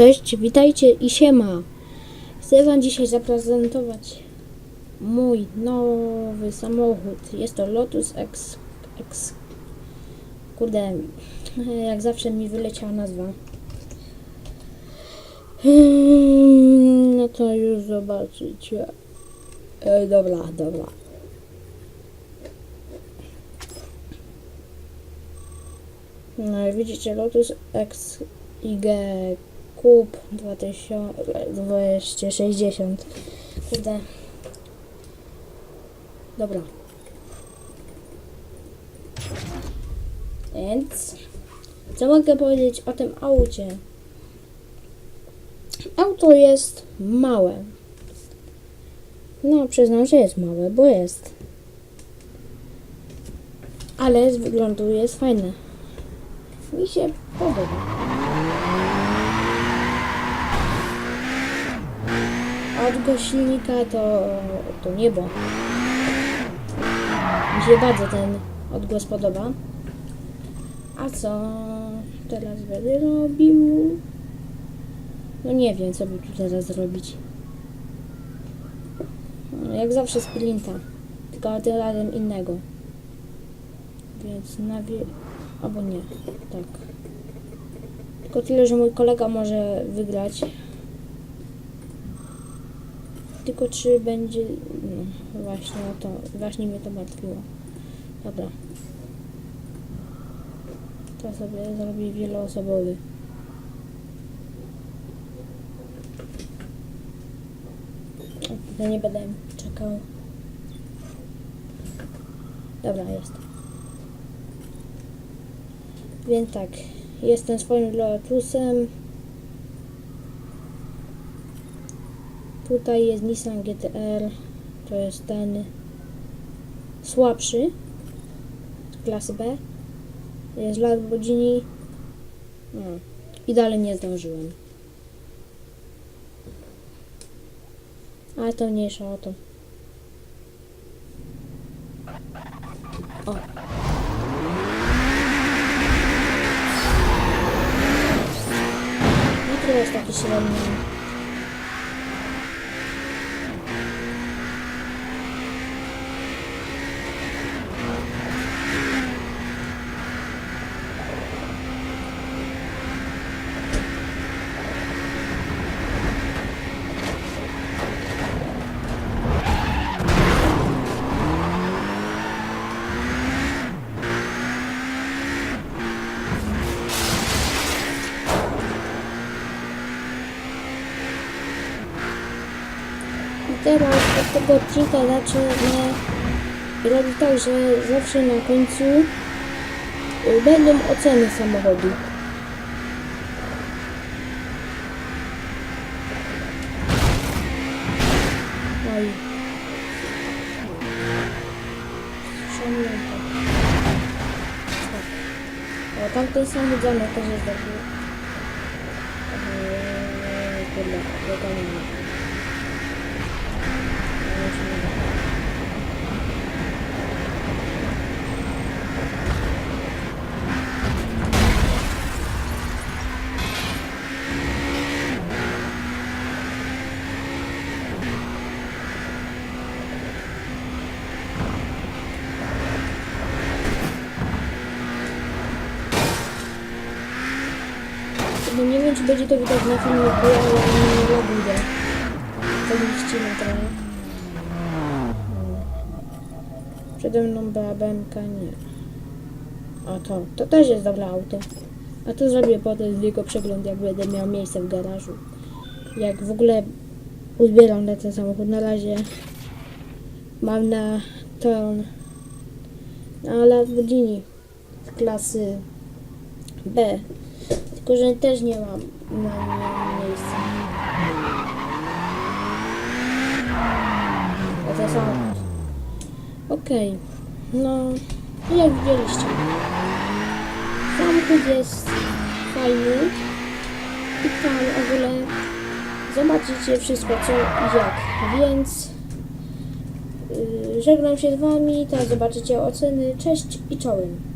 Cześć, witajcie i siema. Chcę Wam dzisiaj zaprezentować mój nowy samochód. Jest to Lotus X. X. Kurde, jak zawsze mi wyleciała nazwa. Hmm, No to już zobaczycie. E, dobra, dobra. No i widzicie Lotus X Kup 2260. Kurde. Dobra. Więc co mogę powiedzieć o tym aucie? Auto jest małe. No, przyznam, że jest małe, bo jest. Ale z wyglądu jest fajne. Mi się podoba. Od głośnika to, to niebo. Mi się bardzo ten odgłos podoba. A co teraz będę robił? No nie wiem, co by tu teraz zrobić. Jak zawsze sprinta. Tylko tym razem innego. Więc nawie... Albo nie. Tak. Tylko tyle, że mój kolega może wygrać. Tylko czy będzie... No, właśnie to... Właśnie mnie to martwiło. Dobra. To sobie zrobię wieloosobowy. Ja nie będę czekał. Dobra, jest. Więc tak, jestem swoim Lotusem. Tutaj jest Nissan GTR. To jest ten słabszy z klasy B. Jest Lamborghini. No. I dalej nie zdążyłem. Ale to mniejsza o to. O. Tu jest taki średni. Teraz od tego odcinka zacznę robić tak, że zawsze na końcu y, będą oceny samochodu. Oj. Szanowni. Tak. O, tamten samochód za mną też jest dobry. Eee, kurde, dogonimy. No nie wiem, czy będzie to widać na filmie, bo ja nie loguję. To mi ścina trochę. Przede mną była nie. A to, to też jest dobre auto. A to zrobię potem jego przegląd, jak będę miał miejsce w garażu. Jak w ogóle uzbieram na ten samochód. Na razie mam na ton na Lamborghini z klasy B. Tylko, że też nie mam na nim miejsca. A to samochód. Okej. No, i jak widzieliście. Samochód jest fajny. I tam w ogóle zobaczycie wszystko co i jak. Więc yy, żegnam się z wami. Teraz zobaczycie oceny. Cześć i czołem.